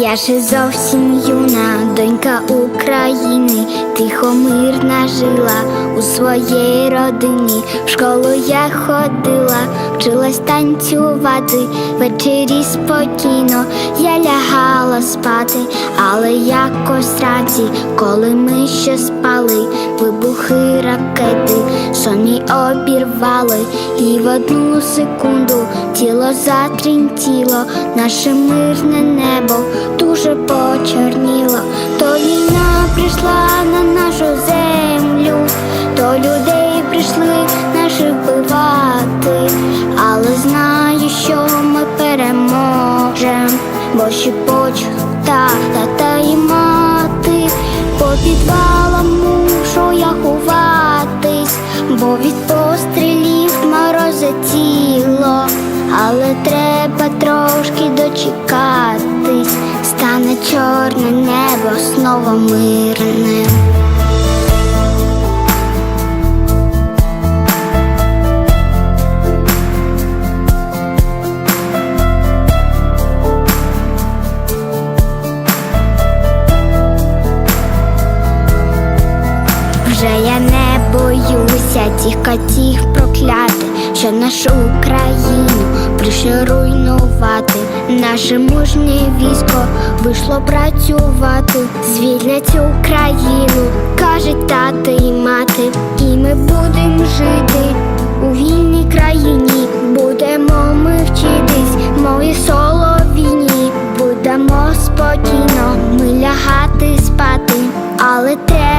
Я ще зовсім юна, донька України, тихо мирна жила у своїй родині. В школу я ходила, вчилась танцювати, ввечері спокійно я лягала спати, але якось вранці, коли ми ще спали, вибухи ракети, сон мій обірвали, і в одну секунду тіло затрінтіло, наше мирне небо дуже почорніло, то війна прийшла на нашу землю, то людей прийшли наших вбивати, але знаю, що бо щепочуть та тата і мати, по підвалам мушу я ховатись, бо від пострілів морозе тіло, але треба трошки дочекатись, стане чорне небо знову мирним. Вже я не боюся тих котів прокляти, що нашу Україну прийшли руйнувати. Наше мужнє військо вийшло працювати, звільнять Україну, каже тата і мати, і ми будемо жити у вільній країні, будемо ми вчитись, мої соловіні, будемо спокійно, ми лягати спати, але треба